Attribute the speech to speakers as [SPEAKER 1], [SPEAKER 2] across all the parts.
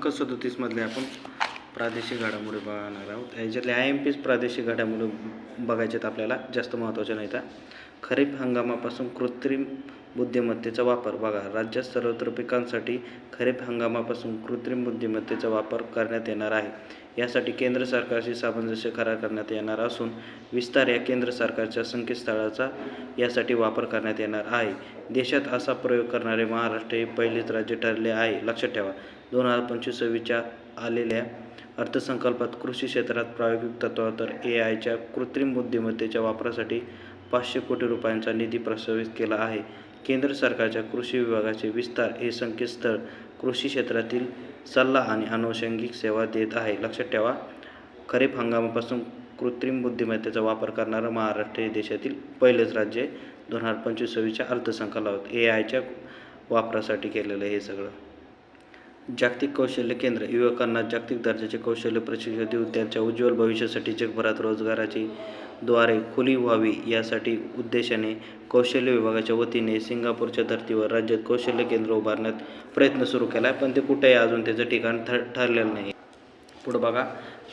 [SPEAKER 1] क्रमांक सदोतीसमधले आपण प्रादेशिक घडामोडी बघणार आहोत. याच्यातले आय एम पीच प्रादेशिक घडामोडी बघायचे आपल्याला जास्त महत्त्वाच्या नाहीत हा. खरीप हंगामापासून कृत्रिम बुद्धिमत्तेचा वापर. बघा राज्यात सर्वत्र पिकांसाठी खरीप हंगामापासून कृत्रिम बुद्धिमत्तेचा वापर करण्यात येणार आहे. यासाठी केंद्र सरकारशी सामंजस्य करार करण्यात येणार असून विस्तार या केंद्र सरकारच्या संकेतस्थळाचा यासाठी वापर करण्यात येणार आहे. देशात असा प्रयोग करणारे महाराष्ट्र हे पहिलेच राज्य ठरले आहे. लक्षात ठेवा दोन हजार पंचवीस सव्वीसच्या आलेल्या अर्थसंकल्पात कृषी क्षेत्रात प्रायोगिक तत्वावर ए आयच्या कृत्रिम बुद्धिमत्तेच्या वापरासाठी पाचशे कोटी रुपयांचा निधी प्रस्तावित केला आहे. केंद्र सरकारच्या कृषी विभागाचे विस्तार हे संकेतस्थळ कृषी क्षेत्रातील सल्ला आणि आनुषंगिक सेवा देत आहे. लक्षात ठेवा खरीप हंगामापासून कृत्रिम बुद्धिमत्तेचा वापर करणारं महाराष्ट्र हे देशातील पहिलेच राज्य आहे. दोन हजार पंचवीस सव्वीसच्या अर्थसंकल्पात ए आयच्या वापरासाठी केलेलं आहे हे सगळं जागतिक कौशल्य केंद्र युवकांना जागतिक दर्जाचे कौशल्य प्रशिक्षण देऊन त्यांच्या उज्ज्वल भविष्यासाठी जगभरात रोजगाराची द्वारे खुली व्हावी यासाठी उद्देशाने कौशल्य विभागाच्या वतीने सिंगापूरच्या धर्तीवर राज्यात कौशल्य केंद्र उभारण्यात प्रयत्न सुरू केला आहे पण ते कुठेही अजून त्याचं ठिकाण ठर ठरलेलं नाही. पुढं बघा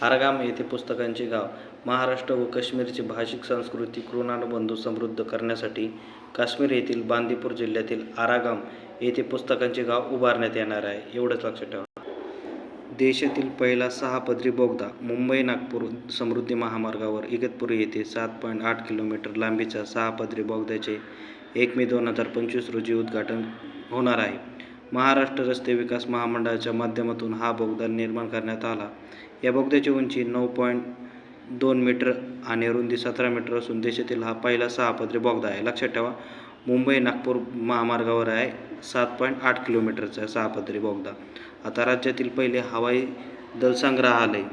[SPEAKER 1] आरगाम येथे पुस्तकांचे गाव महाराष्ट्र व काश्मीरची भाषिक सांस्कृतिक ऋणानुबंध समृद्ध करण्यासाठी काश्मीर येथील बांदीपूर जिल्ह्यातील आरागाम येथे पुस्तकांचे गाव उभारण्यात येणार आहे. एवढंच लक्षात ठेवा. देशातील पहिला सहा पदरी बोगदा मुंबई नागपूर समृद्धी महामार्गावर इगतपुरी येथे सात पॉईंट आठ किलोमीटर लांबीच्या सहा पदरी बोगद्याचे एक मे दोन हजार पंचवीस रोजी उद्घाटन होणार आहे. महाराष्ट्र रस्ते विकास महामंडळाच्या माध्यमातून हा बोगदा निर्माण करण्यात आला. या बोगद्याची उंची नऊ पॉईंट दोन मीटर आणि रुंदी सतरा मीटर असून देशातील हा पहिला सहा पदरी बोगदा आहे. लक्षात ठेवा मुंबई नागपूर महामार्गावर आहे. सात पॉईंट आठ किलोमीटरचा आहे सहापदरी बोगदा. आता राज्यातील पहिले हवाई दल संग्रहालय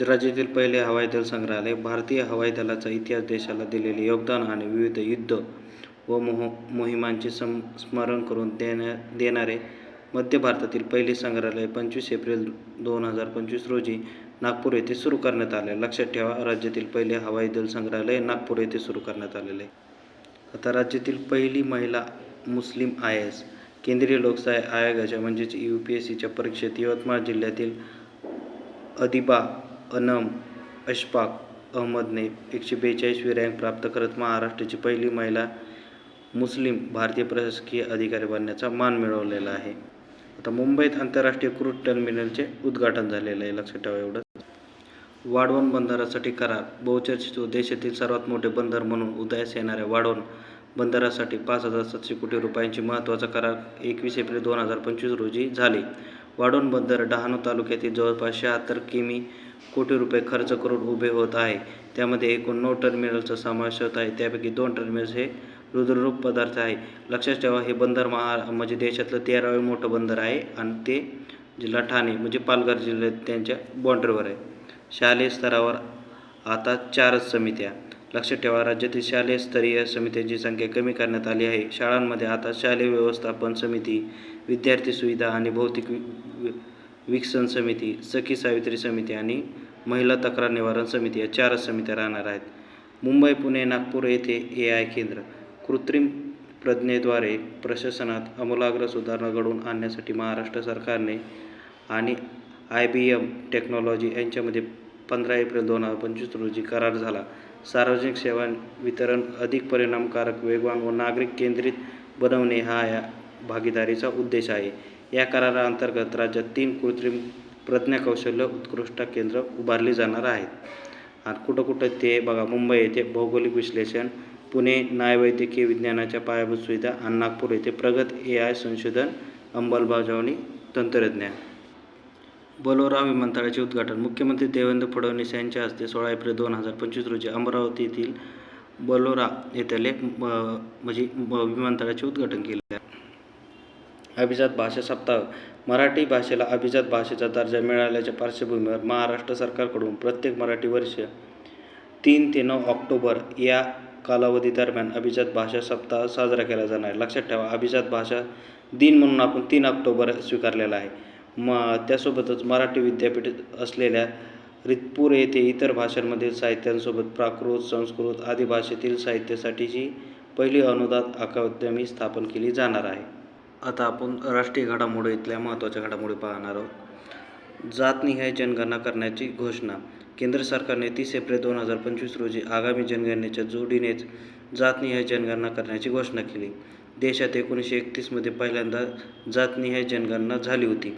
[SPEAKER 1] राज्यातील पहिले हवाई दल संग्रहालय भारतीय हवाई दलाचा इतिहास देशाला दिलेले योगदान आणि विविध युद्ध व मोह मोहिमांचे सम स्मरण करून देण्या देणारे मध्य भारतातील पहिले संग्रहालय पंचवीस एप्रिल दोन हजार पंचवीस रोजी नागपूर येथे सुरू करण्यात आले. लक्षात ठेवा राज्यातील पहिले हवाई दल संग्रहालय नागपूर येथे सुरू करण्यात आलेले आहे. आता राज्यातील पहिली महिला मुस्लिम आय एस केंद्रीय लोकशाही आयोगाच्या म्हणजेच यू पी एस सीच्या परीक्षेत यवतमाळ जिल्ह्यातील अदिबा अनम अशफाक अहमदने एकशे बेचाळीसवी रँक प्राप्त करत महाराष्ट्राची पहिली महिला मुस्लिम भारतीय प्रशासकीय अधिकारी बनण्याचा मान मिळवलेला आहे. आता मुंबईत आंतरराष्ट्रीय क्रूड टर्मिनलचे उद्घाटन झालेलं आहे. लक्षात ठेवा एवढं वाढवण बंदरासाठी करार बहुचर्चित व देशातील सर्वात मोठे बंदर म्हणून उदयास येणाऱ्या वाढवण बंदरासाठी पाच हजार सातशे कोटी रुपयांची महत्त्वाचा करार एकवीस एप्रिल दोन हजार पंचवीस रोजी झाले. वाढवण बंदर डहाणू तालुक्यातील जवळपास शहात्तर किमी कोटी रुपये खर्च करून उभे होत आहे. त्यामध्ये एकूण नऊ टर्मिनलचा समावेश होत आहे. त्यापैकी दोन टर्मिनल्स हे रुद्ररूप पदार्थ आहे. लक्षात ठेवा हे बंदर महा म्हणजे देशातलं तेरावे मोठं बंदर आहे आणि ते जिल्हा ठाणे म्हणजे पालघर जिल्ह्यात त्यांच्या बॉर्डरवर आहे. शालेय स्तरावर आता चारच समित्या. लक्षात ठेवा राज्यातील शालेय स्तरीय समित्यांची संख्या कमी करण्यात आली आहे. शाळांमध्ये आता शालेय व्यवस्थापन समिती विद्यार्थी सुविधा आणि भौतिक विकसन समिती सखी सावित्री समिती आणि महिला तक्रार निवारण समिती या चारच समित्या राहणार आहेत. मुंबई पुणे नागपूर येथे ए आय केंद्र. कृत्रिम प्रज्ञेद्वारे प्रशासनात आमूलाग्र सुधारणा घडवून आणण्यासाठी महाराष्ट्र सरकारने आणि आय बी एम टेक्नॉलॉजी यांच्यामध्ये पंधरा एप्रिल दोन हजार पंचवीस रोजी करार झाला. सार्वजनिक सेवा वितरण अधिक परिणामकारक वेगवान व नागरिक केंद्रित बनवणे हा या भागीदारीचा उद्देश आहे. या कराराअंतर्गत राज्यात तीन कृत्रिम प्रज्ञाकौशल्य उत्कृष्ट केंद्र उभारली जाणार आहेत. आणि कुठं कुठं ते बघा मुंबई येथे भौगोलिक विश्लेषण पुणे न्यायवैद्यकीय विज्ञानाच्या पायाभूत सुविधा आणि नागपूर येथे प्रगत ए आय संशोधन अंमलबजावणी तंत्रज्ञान. बलोरा विमानतळाचे उद्घाटन. मुख्यमंत्री देवेंद्र फडणवीस यांच्या हस्ते सोळा एप्रिल दोन हजार पंचवीस रोजी अमरावती येथील बलोरा येथे म, म्हणजे विमानतळाचे उद्घाटन केले. आहे अभिजात भाषा सप्ताह. मराठी भाषेला अभिजात भाषेचा दर्जा मिळाल्याच्या पार्श्वभूमीवर महाराष्ट्र सरकारकडून प्रत्येक मराठी वर्ष तीन ते नऊ ऑक्टोबर या कालावधी दरम्यान अभिजात भाषा सप्ताह साजरा केला जाणार आहे. लक्षात ठेवा अभिजात भाषा दिन म्हणून आपण तीन ऑक्टोबर स्वीकारलेला आहे. म त्यासोबतच मराठी विद्यापीठ असलेल्या रितपूर येथे इतर भाषांमधील साहित्यांसोबत प्राकृत संस्कृत आदी भाषेतील साहित्यासाठीची पहिली अनुदात अकादमी स्थापन केली जाणार आहे. आता आपण राष्ट्रीय घडामोडीतल्या महत्त्वाच्या घडामोडी पाहणार आहोत. जातनिहाय जनगणना करण्याची घोषणा. केंद्र सरकारने तीस एप्रिल दोन हजार पंचवीस रोजी आगामी जनगणनेच्या जोडीनेच जातनिहाय जनगणना करण्याची घोषणा केली. देशात एकोणीसशे एकतीसमध्ये पहिल्यांदा जातनिहाय जनगणना झाली होती.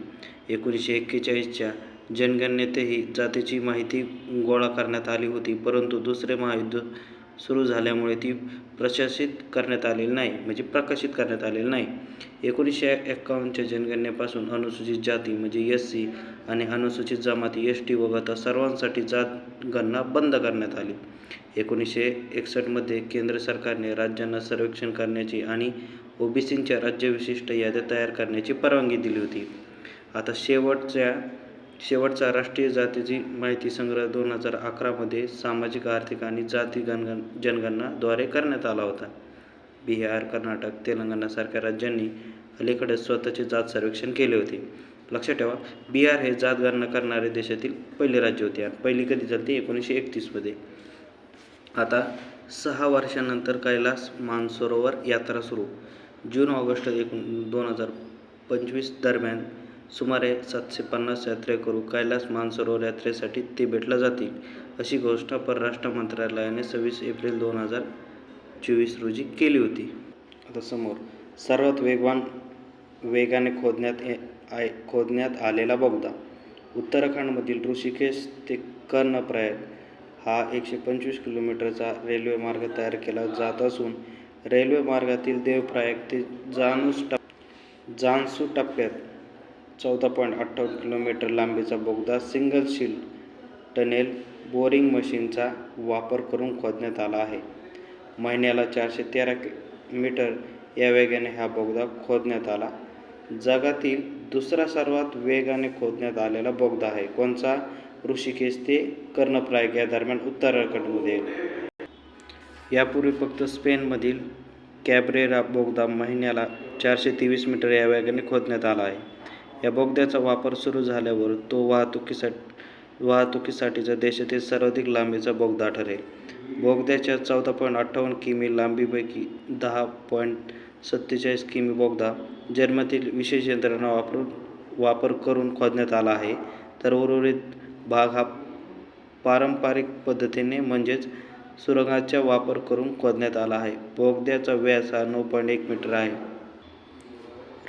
[SPEAKER 1] एकोणीसशे एक्केचाळीसच्या जनगणनेतही जातीची माहिती गोळा करण्यात आली होती परंतु दुसरे महायुद्ध सुरू झाल्यामुळे ती प्रशासित करण्यात आलेली नाही म्हणजे प्रकाशित करण्यात आलेली नाही. एकोणीसशे एक्कावन्नच्या जनगणनेपासून अनुसूचित जाती म्हणजे एस सी आणि अनुसूचित जमाती एस टी वगळता सर्वांसाठी जात गणना बंद करण्यात आली. एकोणीसशे एकसष्टमध्ये केंद्र सरकारने राज्यांना सर्वेक्षण करण्याची आणि ओबीसींच्या राज्यविशिष्ट याद्या तयार करण्याची परवानगी दिली होती. आता शेवटच्या शेवटचा राष्ट्रीय जातीची माहिती संग्रह दोन हजार अकरामध्ये सामाजिक आर्थिक आणि जाती गणगण जनगणनाद्वारे करण्यात आला होता. बिहार कर्नाटक तेलंगणासारख्या राज्यांनी अलीकडे स्वतःचे जात सर्वेक्षण केले होते. लक्षात ठेवा बिहार हे जात गणना करणारे देशातील पहिले राज्य होते आणि पहिली कधी झाली एकोणीसशे एकतीसमध्ये. आता सहा वर्षानंतर कैलास मानसरोवर यात्रा सुरू. जून ऑगस्ट एकूण दोन हजार पंचवीस दरम्यान सुमारे सातशे पन्नास यात्रेकरू कैलास मानसरोवर यात्रेसाठी तिबेटला जातील अशी घोषणा परराष्ट्र मंत्रालयाने सव्वीस एप्रिल दोन हजार चोवीस रोजी केली होती. आता समोर सर्वात वेगवान वेगाने खोदण्यात ये आय खोदण्यात आलेला बोगदा उत्तराखंडमधील ऋषिकेश ते कर्णप्रयाग हा एकशे पंचवीस किलोमीटरचा रेल्वे मार्ग तयार केला जात असून रेल्वे मार्गातील देवप्रयाग ते जानूस टप जानसू टप्प्यात चौदा पॉईंट अठ्ठावन्न किलोमीटर लांबीचा बोगदा सिंगल शील टनेल बोरिंग मशीनचा वापर करून खोदण्यात आला आहे. महिन्याला चारशे तेरा मीटर या वेगाने हा बोगदा खोदण्यात आला. जगातील दुसरा सर्वात वेगाने खोदण्यात आलेला बोगदा आहे. कोणचा ऋषिकेश ते कर्णप्रयाग या दरम्यान उत्तराखंडमध्ये. यापूर्वी फक्त स्पेनमधील कॅब्रेरा बोगदा महिन्याला चारशे तेवीस मीटर या वेगाने खोदण्यात आला आहे. या बोगद्याचा वापर सुरू झाल्यावर तो वाहतुकीसाठी वाहतुकीसाठीचा देशातील सर्वाधिक लांबीचा बोगदा ठरेल. बोगद्याच्या चौदा पॉईंट अठ्ठावन्न किमी लांबीपैकी दहा पॉईंट सत्तेचाळीस किमी बोगदा जन्मातील विशेष यंत्रणा वापरून वापर करून खोदण्यात आला आहे. तर उर्वरित भाग हा पारंपरिक पद्धतीने म्हणजेच सुरंगाचा वापर करून खोदण्यात आला आहे. बोगद्याचा व्यास हा नऊ पॉईंट एक मीटर आहे.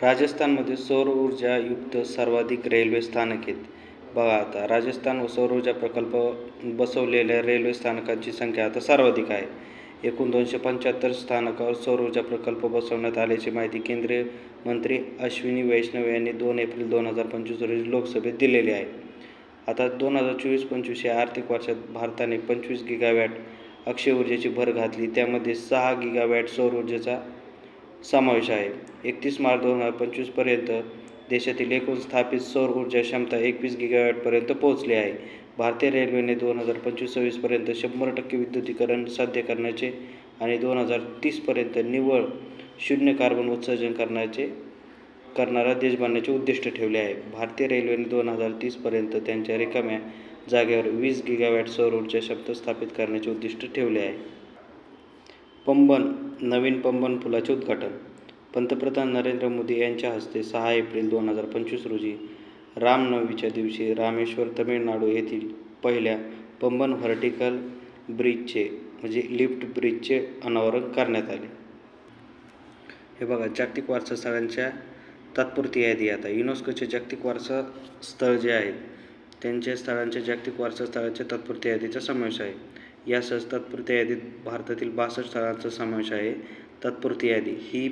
[SPEAKER 1] राजस्थानमध्ये सौर ऊर्जायुक्त सर्वाधिक रेल्वे स्थानक आहेत. बघा आता राजस्थान व सौर ऊर्जा प्रकल्प बसवलेल्या रेल्वे स्थानकांची संख्या आता सर्वाधिक आहे. एकूण दोनशे पंच्याहत्तर स्थानकावर सौर ऊर्जा प्रकल्प बसवण्यात आल्याची माहिती केंद्रीय मंत्री अश्विनी वैष्णव यांनी दोन एप्रिल दोन हजार पंचवीस रोजी लोकसभेत दिलेली आहे. आता दोन हजार चोवीस पंचवीस या आर्थिक वर्षात भारताने पंचवीस गिगावॅट अक्षय ऊर्जेची भर घातली. त्यामध्ये सहा गिगावॅट सौर ऊर्जेचा समावेश आहे. एकतीस मार्च दोन हजार पंचवीसपर्यंत देशातील एकूण स्थापित सौर ऊर्जा क्षमता एकवीस गिगावॅटपर्यंत पोहोचली आहे. भारतीय रेल्वेने दोन हजार पंचवीस सव्वीसपर्यंत शंभर टक्के विद्युतीकरण साध्य करण्याचे आणि दोन हजार तीसपर्यंत निव्वळ शून्य कार्बन उत्सर्जन करण्याचे करणारा देश बनण्याचे उद्दिष्ट ठेवले आहे. भारतीय रेल्वेने दोन हजार तीसपर्यंत त्यांच्या रिकाम्या जागेवर वीस गिगावॅट सौर ऊर्जा क्षमता स्थापित करण्याचे उद्दिष्ट ठेवले आहे. पंबन नवीन पंबन पुलाचे उद्घाटन. पंतप्रधान नरेंद्र मोदी यांच्या हस्ते सहा एप्रिल दोन हजार पंचवीस रोजी रामनवमीच्या दिवशी रामेश्वर तमिळनाडू येथील पहिल्या पंबन व्हर्टिकल ब्रिजचे म्हणजे लिफ्ट ब्रिजचे अनावरण करण्यात आले. हे बघा जागतिक वारसा स्थळांच्या तात्पुरती यादी आता. युनेस्कोचे जागतिक वारसा स्थळ जे आहेत त्यांच्या स्थळांच्या जागतिक वारसा स्थळांच्या तात्पुरत्या यादीचा समावेश आहे. यासह तात्पुरत्या यादीत भारतातील बासष्ट स्थळांचा समावेश आहे. तात्पुरती यादी ही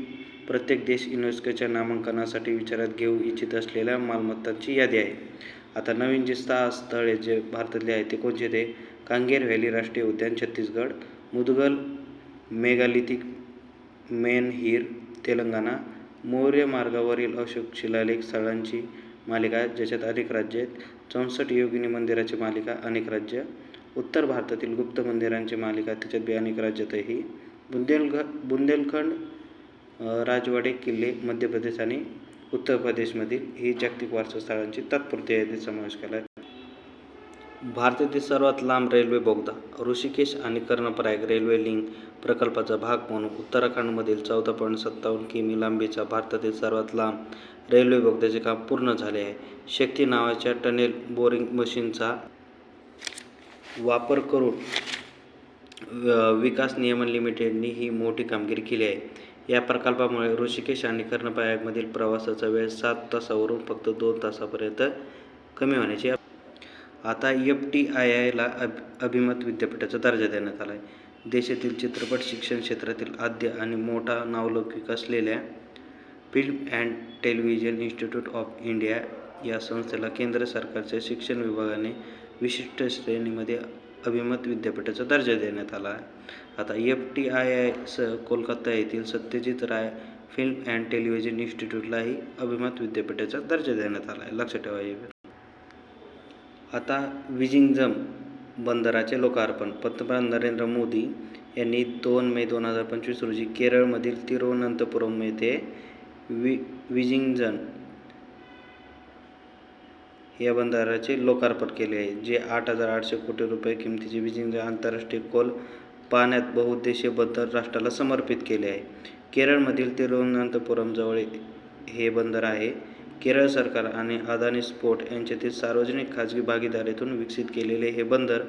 [SPEAKER 1] प्रत्येक देश युनेस्कोच्या नामांकनासाठी विचारात घेऊ इच्छित असलेल्या मालमत्तांची यादी आहे. आता नवीन जे सहा स्थळे जे भारतातले आहेत ते कोणते ते? कांगेर व्हॅली राष्ट्रीय उद्यान छत्तीसगड मुदगल मेगालिथिक मेनहीर तेलंगणा मौर्य मार्गावरील अशोक शिलालेख स्थळांची मालिका ज्याच्यात अनेक राज्य आहेत. चौसष्ट योगिनी मंदिराची मालिका अनेक राज्य. उत्तर भारतातील गुप्त मंदिरांची मालिका त्याच्यात बी अनेक राज्यातही. बुंदेलघ बुंदेलखंड राजवाडे किल्ले मध्य प्रदेश आणि उत्तर प्रदेशमधील ही जागतिक वारसा स्थळांची तात्पुरती यादीत समावेश केला आहे भारतातील सर्वात लांब रेल्वे बोगदा ऋषिकेश आणि कर्णप्रयाग रेल्वे लिंक प्रकल्पाचा भाग म्हणून उत्तराखंडमधील चौदा पॉईंट सत्तावन्न किमी लांबीचा भारतातील सर्वात लांब रेल्वे बोगद्याचे काम पूर्ण झाले आहे. शक्ती नावाच्या टनेल बोरिंग मशीनचा वापर करून व- विकास नियमन लिमिटेडने ही मोठी कामगिरी केली आहे. या प्रकल्पामुळे ऋषिकेश आणि कर्णप्रयागमधील प्रवासाचा वेळ सात तासावरून फक्त दोन तासापर्यंत कमी होण्याची आता एफ टी आय आयला अभ अभिमत विद्यापीठाचा दर्जा देण्यात आला आहे देशातील चित्रपट शिक्षण क्षेत्रातील आद्य आणि मोठा नावलौकिक असलेल्या film and television institute of India या संस्थेला केंद्र सरकारच्या शिक्षण विभागाने विशिष्ट श्रेणीमध्ये अभिमत विद्यापीठाचा दर्जा देण्यात आला आहे. आता एफ टी आय आय सह कोलकाता येथील Satyajit Ray film and television इन्स्टिट्यूटलाही अभिमत विद्यापीठाचा दर्जा देण्यात आला आहे. लक्षात ठेवा आता विजिंगजम बंदराचे लोकार्पण. पंतप्रधान नरेंद्र मोदी यांनी दोन मे दोन हजार पंचवीस रोजी केरळमधील तिरुवनंतपुरम येथे वि विजिंगजन या बंदराचे लोकार्पण केले आहे जे आठ हजार आठशे कोटी रुपये किमतीचे विजिंगजन आंतरराष्ट्रीय कोल पाण्यात बहुउद्देशीय बंदर राष्ट्राला समर्पित केले आहे. केरळमधील तिरुवनंतपुरमजवळ हे बंदर आहे. केरळ सरकार आणि अदानी स्पोर्ट यांच्यातील सार्वजनिक खाजगी भागीदारीतून विकसित केलेले हे बंदर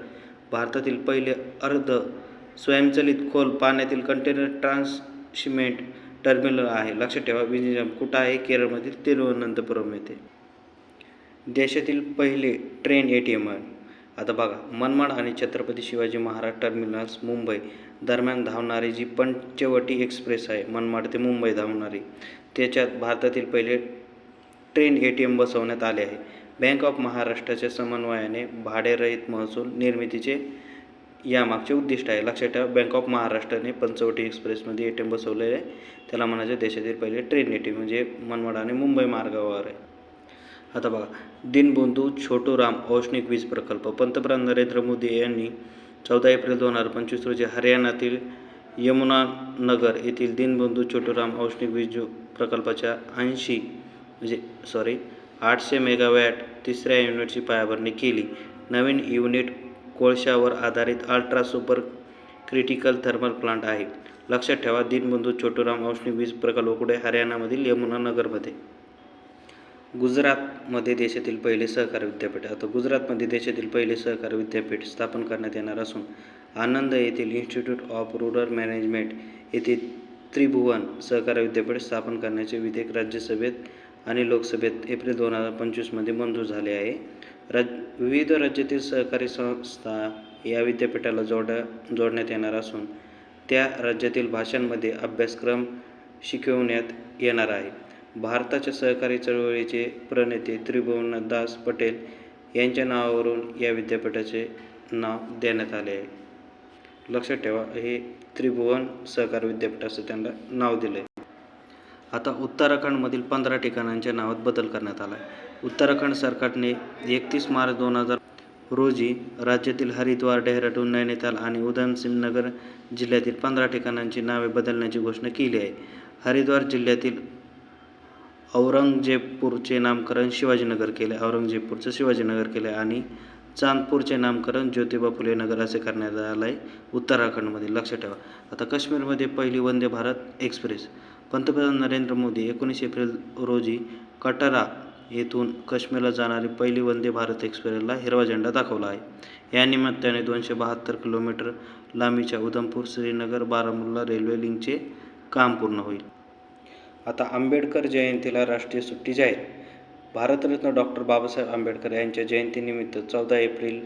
[SPEAKER 1] भारतातील पहिले अर्ध स्वयंचलित खोल पाण्यातील कंटेनर ट्रान्सशिमेंट टर्मिनल आहे. लक्षात ठेवा विजिंगम कुठं आहे केरळमधील तिरुवनंतपुरम येथे. देशातील पहिले ट्रेन ए टी एम आहे. आता बघा मनमाड आणि छत्रपती शिवाजी महाराज टर्मिनस मुंबई दरम्यान धावणारी जी पंचवटी एक्सप्रेस आहे मनमाड ते मुंबई धावणारी त्याच्यात भारतातील पहिले ट्रेन ए टी एम बसवण्यात आले आहे. बँक ऑफ महाराष्ट्राच्या समन्वयाने भाडेरहित महसूल निर्मितीचे यामागचे उद्दिष्ट आहे. लक्षात ठेवा बँक ऑफ महाराष्ट्राने पंचवटी एक्सप्रेसमध्ये ए टी एम बसवलेले आहे. त्याला म्हणायचे देशातील पहिले ट्रेन ए टी एम म्हणजे मनमाड आणि मुंबई मार्गावर आहे. आता बघा दीनबंधू छोटूराम औष्णिक वीज प्रकल्प. पंतप्रधान नरेंद्र मोदी यांनी चौदा एप्रिल दोन हजार पंचवीस रोजी हरियाणातील यमुनानगर येथील दिनबंधू छोटूराम औष्णिक वीज प्रकल्पाच्या ऐंशी म्हणजे सॉरी आठशे मेगावॅट तिसऱ्या युनिटची पायाभरणी केली. नवीन युनिट कोळशावर आधारित ultra super critical thermal plant आहे. लक्षात ठेवा दीनबंधू छोटूराम औष्णिक वीज प्रकल्प कुठे हरियाणामधील यमुनानगरमध्ये गुजरातमध्ये देशातील पहिले सहकार विद्यापीठ. आता गुजरातमध्ये देशातील पहिले सहकार विद्यापीठ स्थापन करण्यात येणार असून आनंद येथील इन्स्टिट्यूट ऑफ रूरल मॅनेजमेंट येथे त्रिभुवन सहकार विद्यापीठ स्थापन करण्याचे विधेयक राज्यसभेत आणि लोकसभेत एप्रिल दोन हजार पंचवीसमध्ये मंजूर झाले आहे. राज विविध राज्यातील सहकारी संस्था या विद्यापीठाला जोड जोडण्यात येणार असून त्या राज्यातील भाषांमध्ये अभ्यासक्रम शिकवण्यात येणार आहे. भारताच्या सहकारी चळवळीचे प्रणेते त्रिभुवनदास पटेल यांच्या नावावरून या विद्यापीठाचे नाव देण्यात आले आहे. लक्षात ठेवा हे त्रिभुवन सहकार विद्यापीठ असं त्यांना नाव दिलं आहे आता उत्तराखंडमधील पंधरा ठिकाणांच्या नावात बदल करण्यात आला आहे. उत्तराखंड सरकारने एकतीस मार्च दोन हजार रोजी राज्यातील हरिद्वार डेहराडून नैनिताल आणि उधमसिंह नगर जिल्ह्यातील पंधरा ठिकाणांची नावे बदलण्याची घोषणा केली आहे. हरिद्वार जिल्ह्यातील औरंगजेबपूरचे नामकरण शिवाजीनगर केले औरंगजेबपूरचं शिवाजीनगर केले आणि चांदपूरचे नामकरण ज्योतिबा फुले नगर असे करण्यात आलं आहे उत्तराखंडमध्ये. लक्षात ठेवा. आता काश्मीरमध्ये पहिली वंदे भारत एक्सप्रेस. पंतप्रधान नरेंद्र मोदी एकोणीस एप्रिल रोजी कटरा येथून काश्मीरला जाणारी पहिली वंदे भारत एक्सप्रेसला हिरवा झेंडा दाखवला आहे. या निमित्ताने दोनशे बहात्तर किलोमीटर लांबीच्या उधमपूर श्रीनगर बारामुल्ला रेल्वे लिंकचे काम पूर्ण होईल. आता आंबेडकर जयंतीला राष्ट्रीय सुट्टी जाहीर. भारतरत्न डॉक्टर बाबासाहेब आंबेडकर यांच्या जयंतीनिमित्त चौदा एप्रिल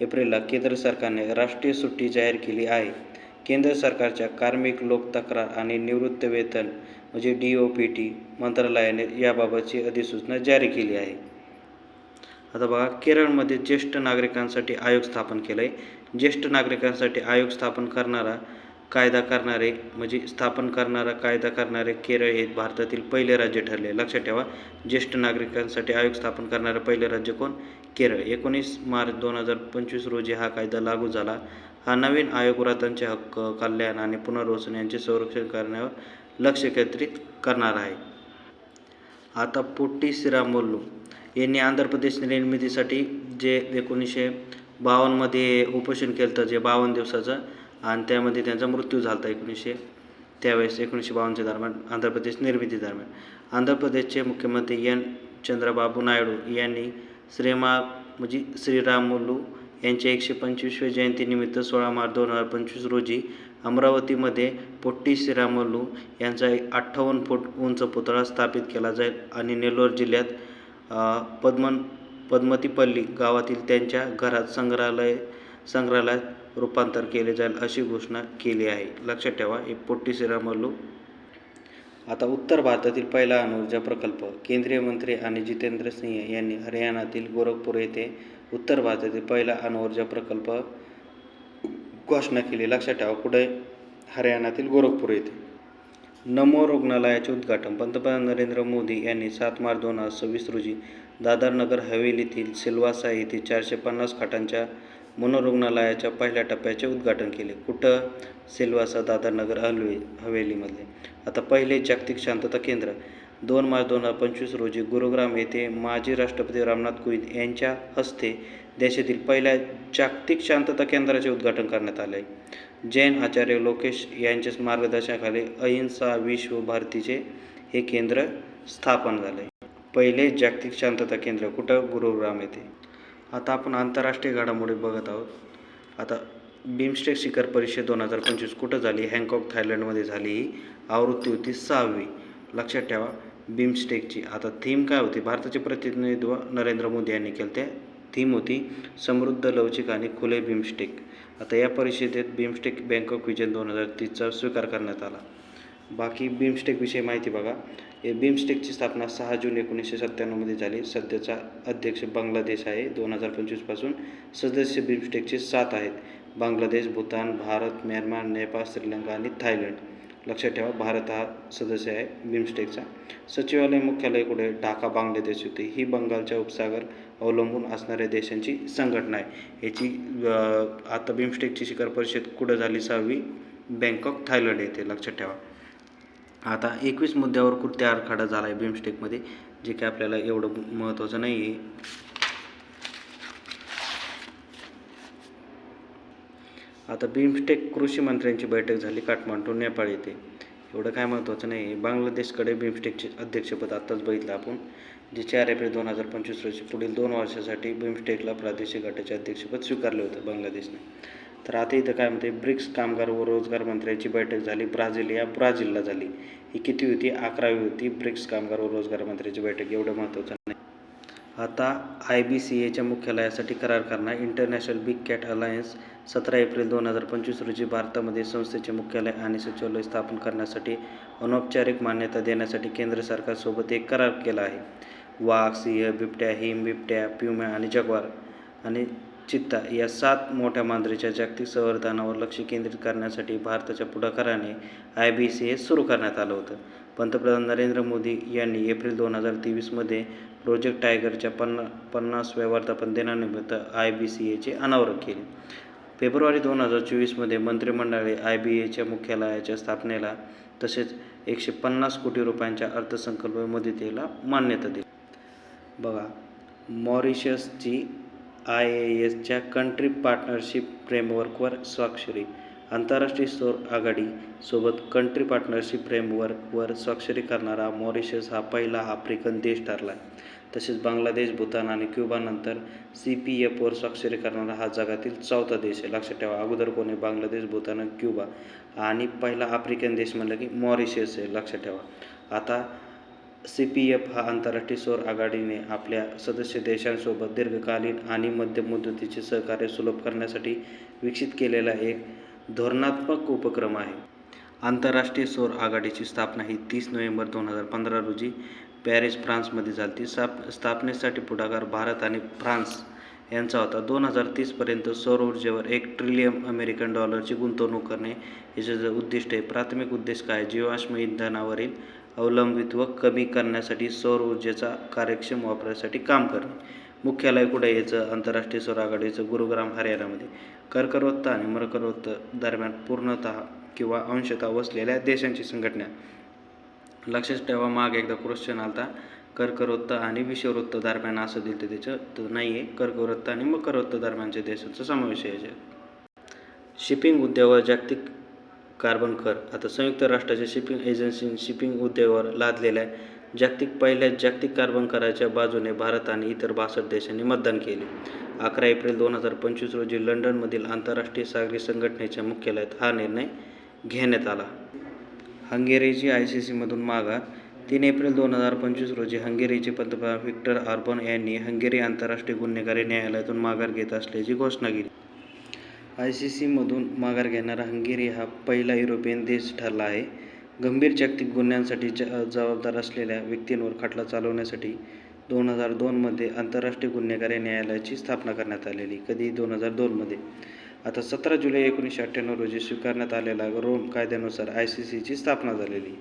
[SPEAKER 1] एप्रिलला केंद्र सरकारने राष्ट्रीय सुट्टी जाहीर केली आहे. केंद्र सरकारच्या कार्मिक लोक तक्रार आणि निवृत्त वेतन म्हणजे डी ओ पी टी मंत्रालयाने याबाबतची अधिसूचना जारी केली आहे. आता बघा केरळमध्ये ज्येष्ठ नागरिकांसाठी आयोग स्थापन केलं आहे ज्येष्ठ नागरिकांसाठी आयोग स्थापन करणारा कायदा करणारे म्हणजे स्थापन करणारा कायदा करणारे केरळ हे भारतातील पहिले राज्य ठरले. लक्षात ठेवा ज्येष्ठ नागरिकांसाठी आयोग स्थापन करणारे पहिले राज्य कोण? केरळ. एकोणीस मार्च दोन हजार पंचवीस रोजी हा कायदा लागू झाला. हा नवीन आयोग व्रतांचे हक्क कल्याण आणि पुनर्वसन यांचे संरक्षण करण्यावर लक्ष केंद्रित करणार आहे. आता पोट्टी श्रीरामुलू यांनी आंध्र प्रदेश निर्मितीसाठी जे एकोणीसशे बावन्नमध्ये उपोषण केलं होतं जे बावन्न दिवसाचं आणि त्यामध्ये त्यांचा मृत्यू झाला होता एकोणीसशे त्यावेळेस एकोणीसशे बावन्नच्या दरम्यान आंध्र प्रदेश निर्मिती दरम्यान. आंध्र प्रदेशचे मुख्यमंत्री एन. चंद्रबाबू नायडू यांनी श्रीमा म्हणजे श्रीरामुलू यांच्या एकशे पंचवीसव्या जयंतीनिमित्त सोळा मार्च दोन हजार पंचवीस रोजी अमरावतीमध्ये पोट्टी श्रीरामल्लू यांचा एक अठ्ठावन्न फूट उंच पुतळा स्थापित केला जाईल आणि नेल्लोर जिल्ह्यात पद्मन पद्मतीपल्ली गावातील त्यांच्या घरात संग्रहालय संग्रहालयात रूपांतर केले जाईल अशी घोषणा केली आहे. लक्षात ठेवा हे पोट्टी श्रीरामल्लू आता उत्तर भारतातील पहिला अणुऊर्जा प्रकल्प केंद्रीय मंत्री आणि जितेंद्र सिंह यांनी हरियाणातील गोरखपूर येथे उत्तर भारतातील पहिला अणुऊर्जा प्रकल्प घोषणा केली. लक्षात ठेवा कुठे? हरियाणातील गोरखपूर येथे. नमो रुग्णालयाचे उद्घाटन. पंतप्रधान नरेंद्र मोदी यांनी सात मार्च दोन हजार सव्वीस रोजी दादर नगर हवेलीतील सिल्वासा येथे चारशे पन्नास खाटांच्या मनोरुग्णालयाच्या पहिल्या टप्प्याचे उद्घाटन केले. कुठं? सिल्वासा दादरनगर हलवे हवेलीमध्ये आता पहिले जागतिक शांतता केंद्र. दोन मार्च दोन हजार पंचवीस रोजी गुरुग्राम येथे माजी राष्ट्रपती रामनाथ कोविंद यांच्या हस्ते देशातील पहिल्या जागतिक शांतता केंद्राचे उद्घाटन करण्यात आले. जैन आचार्य लोकेश यांच्या मार्गदर्शनाखाली अहिंसा विश्व भारतीचे हे केंद्र स्थापन झाले. पहिले जागतिक शांतता केंद्र कुठं? गुरुग्राम येथे. आता आपण आंतरराष्ट्रीय घडामोडी बघत आहोत. आता बिमस्टेक शिखर परिषद दोन हजार पंचवीस कुठं झाली? हँगकॉक थायलंडमध्ये झाली. ही आवृत्ती होती सहावी. लक्षात ठेवा बिमस्टेकची आता थीम काय होती? भारताचे प्रतिनिधित्व नरेंद्र मोदी यांनी केलं. त्या थीम होती समृद्ध लवचिक आणि खुले बिमस्टेक. आता या परिषदेत बिमस्टेक बँकॉक विजन दोन हजार तीसचा स्वीकार करण्यात आला. बाकी बिमस्टेकविषयी माहिती बघा. बिमस्टेकची स्थापना सहा जून एकोणीसशे सत्त्याण्णवमध्ये झाली. सध्याचा अध्यक्ष बांगलादेश आहे. दोन हजार पंचवीसपासून सदस्य बिमस्टेकचे सात आहेत. बांगलादेश भूतान भारत म्यानमार नेपाळ श्रीलंका आणि थायलंड. लक्षात ठेवा भारत हा सदस्य आहे बिमस्टेकचा. सचिवालय मुख्यालय कुठे? ढाका बांगलादेश होते ही बंगालच्या उपसागर अवलंबून असणाऱ्या देशांची संघटना आहे. याची आता बिमस्टेकची शिखर परिषद कुठं झाली? सहावी बँकॉक थायलंड येथे. लक्षात ठेवा. आता एकवीस मुद्द्यावर कृती आराखडा झाला आहे बिमस्टेकमध्ये जे काय आपल्याला एवढं महत्त्वाचं नाही आहे आता बिमस्टेक कृषी मंत्र्यांची बैठक झाली काठमांडू नेपाळ येथे. एवढं काय महत्त्वाचं नाही आहे बांगलादेशकडे बिमस्टेकचे अध्यक्षपद आत्ताच बघितलं आपण जे चार एप्रिल दोन हजार पंचवीस रोजी पुढील दोन वर्षासाठी बिमस्टेकला प्रादेशिक गटाचे अध्यक्षपद स्वीकारले होते बांगलादेशने. तर आता इथं काय म्हणते ब्रिक्स कामगार व रोजगार मंत्र्यांची बैठक झाली ब्राझील या ब्राझीलला झाली. ही किती होती? अकरावी होती. ब्रिक्स कामगार व रोजगार मंत्र्यांची बैठक एवढं महत्त्वाचं नाही. आता आय बी सी एच्या मुख्यालयासाठी करार करणार इंटरनॅशनल बिग कॅट अलायन्स. सतरा एप्रिल दोन हजार पंचवीस रोजी भारतामध्ये संस्थेचे मुख्यालय आणि सचिवालय स्थापन करण्यासाठी अनौपचारिक मान्यता देण्यासाठी केंद्र सरकारसोबत एक करार केला आहे. वाघ सिंह बिबट्या हिम बिबट्या प्युम्या आणि जगवार. आणि चित्ता या सात मोठ्या मांजरीच्या जागतिक संवर्धनावर लक्ष केंद्रित करण्यासाठी भारताच्या पुढाकाराने आय बी सी एस सुरू करण्यात आलं होतं. पंतप्रधान नरेंद्र मोदी यांनी एप्रिल दोन हजार तेवीसमध्ये प्रोजेक्ट टायगरच्या पन्ना पन्नासव्या वर्धापन दिनानिमित्त आय बी सी एचे अनावरण केले. फेब्रुवारी दोन हजार चोवीसमध्ये मंत्रिमंडळे आय बी एच्या मुख्यालयाच्या स्थापनेला तसेच एकशे पन्नास कोटी रुपयांच्या अर्थसंकल्प मदतीला मान्यता दिली. बघा मॉरिशसची आय ए एसच्या कंट्री पार्टनरशिप फ्रेमवर्कवर स्वाक्षरी. आंतरराष्ट्रीय सौर आघाडीसोबत कंट्री पार्टनरशिप फ्रेमवर्कवर स्वाक्षरी करणारा मॉरिशस हा पहिला आफ्रिकन देश ठरला. आहे तसेच बांगलादेश भूतान आणि क्युबानंतर सी पी एफवर स्वाक्षरी करणारा हा जगातील चौथा देश आहे. लक्षात ठेवा अगोदर कोणी बांगलादेश भूतान क्युबा आणि पहिला आफ्रिकन देश म्हणलं की मॉरिशस आहे. लक्षात ठेवा. आता सी पी एफ हा आंतरराष्ट्रीय सौर आघाडीने आपल्या सदस्य देशांसोबत दीर्घकालीन आणि मध्यम मुदतीचे सहकार्य सुलभ करण्यासाठी विकसित केलेला एक धोरणात्मक उपक्रम आहे. आंतरराष्ट्रीय सौर आघाडीची स्थापना ही तीस नोव्हेंबर दोन हजार पंधरा रोजी पॅरिस फ्रान्समध्ये झाली. स्थाप स्थापनेसाठी पुढाकार भारत आणि फ्रान्स यांचा होता. दोन हजार तीसपर्यंत सौर ऊर्जेवर एक ट्रिलियन अमेरिकन डॉलरची गुंतवणूक करणे याचे जे उद्दिष्ट आहे. प्राथमिक उद्देश काय? जीवाश्म इंधनावरील अवलंबित्व कमी करण्यासाठी सौर ऊर्जेचा कार्यक्षम वापरासाठी काम करणे. मुख्यालय कुठे यायचं आंतरराष्ट्रीय सौर आघाडीचं गुरुग्राम हरियाणामध्ये. कर्करोत्त आणि मकरवृत्त दरम्यान पूर्णतः किंवा अंशतः वसलेल्या देशांची संघटना. लक्षात ठेवा माग एकदा क्वेश्चन आलता. कर्कवृत्त आणि विषववृत्त दरम्यान असं दिलं तर त्याचं तर नाही आहे कर्कवृत्त आणि मकरवृत्त दरम्यानच्या देशाचा समावेश आहे शिपिंग उद्योगावर जागतिक कार्बन कर आता संयुक्त राष्ट्राच्या शिपिंग एजन्सी शिपिंग उद्योगावर लादलेल्या जागतिक पहिल्या जागतिक कार्बन कराच्या बाजूने भारत आणि इतर बासष्ट देशांनी मतदान केले. अकरा एप्रिल दोन हजार पंचवीस रोजी लंडनमधील आंतरराष्ट्रीय सागरी संघटनेच्या मुख्यालयात हा निर्णय घेण्यात आला. हंगेरीची आय सी सीमधून मागा तीन एप्रिल दोन हजार पंचवीस रोजी हंगेरीचे पंतप्रधान व्हिक्टर ऑर्बन यांनी हंगेरी आंतरराष्ट्रीय गुन्हेगारी न्यायालयातून माघार घेत असल्याची घोषणा केली. आय सी सीमधून माघार घेणारा हंगेरी हा पहिला युरोपियन देश ठरला आहे. गंभीर जागतिक गुन्ह्यांसाठी ज जबाबदार असलेल्या व्यक्तींवर खटला चालवण्यासाठी दोन हजार दोनमध्ये आंतरराष्ट्रीय गुन्हेगारी न्यायालयाची स्थापना करण्यात आलेली. कधी? दोन हजार दोनमध्ये आता सतरा जुलै एकोणीसशे अठ्ठ्याण्णव रोजी स्वीकारण्यात आलेला रोम कायद्यानुसार आय सी सीची स्थापना झालेली.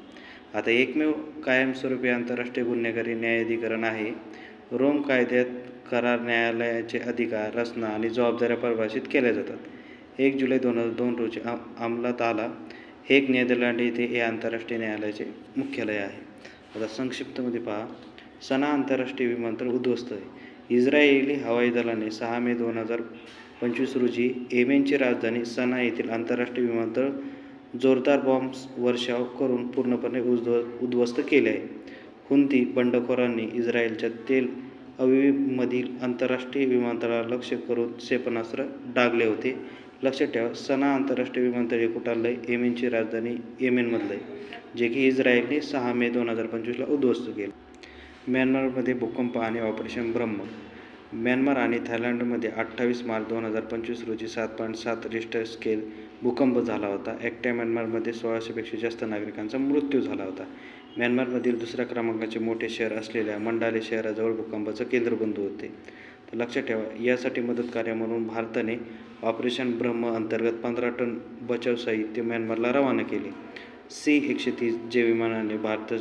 [SPEAKER 1] आता एकमेव कायमस्वरूपी आंतरराष्ट्रीय गुन्हेगारी न्यायाधिकरण आहे. रोम कायद्यात करार न्यायालयाचे अधिकार रचना आणि जबाबदाऱ्या परिभाषित केल्या जातात. एक जुलै दोन हजार दोन रोजी अ अंमलात आला. हेग नेदरलँड येथे हे आंतरराष्ट्रीय न्यायालयाचे मुख्यालय आहे. आता संक्षिप्तमध्ये पहा. सना आंतरराष्ट्रीय विमानतळ उद्ध्वस्त आहे. इस्रायली हवाई दलाने सहा मे दोन हजार पंचवीस रोजी येमेनची राजधानी सना येथील आंतरराष्ट्रीय विमानतळ जोरदार बॉम्ब्स वर्षाव करून पूर्णपणे उद्ध्व उद्ध्वस्त केले आहे. हुंती बंडखोरांनी इस्रायलच्या तेल अविमधील आंतरराष्ट्रीय विमानतळाला लक्ष्य करून क्षेपणास्त्र डागले होते. लक्षात ठेवा. सना आंतरराष्ट्रीय विमानतळ हे कुठारलं आहे येमेनची राजधानी येमेनमधलं आहे जे की इस्रायलने सहा मे दोन हजार पंचवीसला उद्ध्वस्त केलं. म्यानमारमध्ये भूकंप आणि ऑपरेशन ब्रह्म. म्यानमार आणि थायलंडमध्ये अठ्ठावीस मार्च दोन हजार पंचवीस रोजी सात पॉईंट सात रिस्टर स्केल भूकंप झाला होता. एकट्या म्यानमारमध्ये सोळाशेपेक्षा जास्त नागरिकांचा मृत्यू झाला होता. म्यानमारमधील दुसऱ्या क्रमांकाचे मोठे शहर असलेल्या मंडाले शहराजवळ भूकंपाचं केंद्रबिंदू होते. तर लक्षात ठेवा यासाठी मदतकार्य म्हणून भारताने ऑपरेशन ब्रह्म अंतर्गत पंधरा टन बचाव साहित्य म्यानमारला रवाना केले. सी एकशे तीस जे विमानाने भारत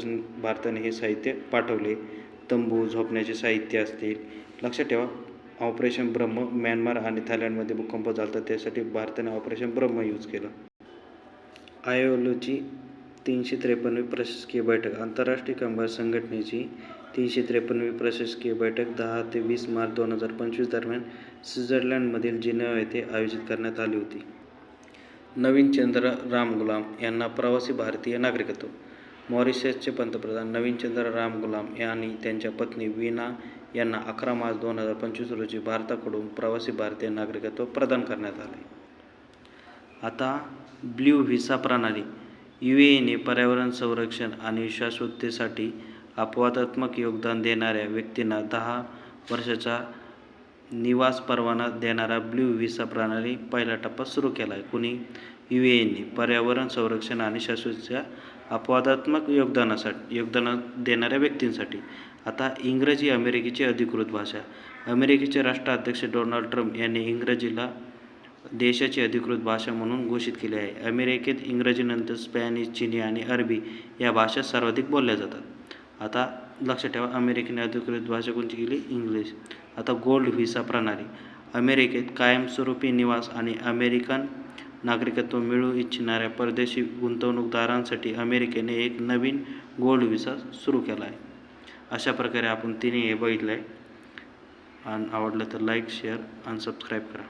[SPEAKER 1] भारताने हे साहित्य पाठवले. तंबू झोपण्याचे साहित्य असतील. लक्षात ठेवा ऑपरेशन ब्रह्म म्यानमार आणि थायलंडमध्ये भूकंप झाला तर त्यासाठी भारताने ऑपरेशन ब्रह्म यूज केलं. आयोलोची तीनशे त्रेपन्नवी प्रशासकीय बैठक आंतरराष्ट्रीय कामगार संघटनेची तीनशे त्रेपन्नवी प्रशासकीय बैठक दहा ते वीस मार्च दोन हजार पंचवीस दरम्यान स्वित्झर्लंडमधील जिनेवा येथे आयोजित करण्यात आली होती. नवीन चंद्र राम गुलाम यांना प्रवासी भारतीय नागरिकत्व. मॉरिशसचे पंतप्रधान नवीनचंद्र राम गुलाम यांनी त्यांच्या पत्नी वीना यांना अकरा मार्च दोन हजार पंचवीस रोजी भारताकडून प्रवासी भारतीय नागरिकत्व प्रदान करण्यात आले. आता ब्ल्यू व्हिसा प्रणाली यू एने पर्यावरण संरक्षण आणि शाश्वततेसाठी अपवादात्मक योगदान देणाऱ्या व्यक्तींना दहा वर्षाचा निवास परवाना देणारा ब्ल्यू व्हिसा प्रणाली पहिला टप्पा सुरू केला आहे कुणी? यू एने पर्यावरण संरक्षण आणि शाश्वतच्या अपवादात्मक योगदानासाठी योगदान देणाऱ्या व्यक्तींसाठी. आता इंग्रजी अमेरिकेची अधिकृत भाषा. अमेरिकेचे राष्ट्राध्यक्ष डोनाल्ड ट्रम्प यांनी इंग्रजीला देशाची अधिकृत भाषा म्हणून घोषित केली आहे. अमेरिकेत इंग्रजीनंतर स्पॅनिश चिनी आणि अरबी या भाषा सर्वाधिक बोलल्या जातात. आता लक्षात ठेवा अमेरिकेने अधिकृत भाषा कोणती केली? इंग्लिश. आता गोल्ड व्हिसा प्रणाली. अमेरिकेत कायमस्वरूपी निवास आणि अमेरिकन नागरिकत्व मिळू इच्छिणाऱ्या परदेशी गुंतवणूकदारांसाठी अमेरिकेने एक नवीन गोल्ड व्हिसा सुरू केला आहे अशा प्रकारे आपण तिन्ही हे बघितलं आहे आणि आवडलं तर लाईक शेअर आणि सबस्क्राईब करा.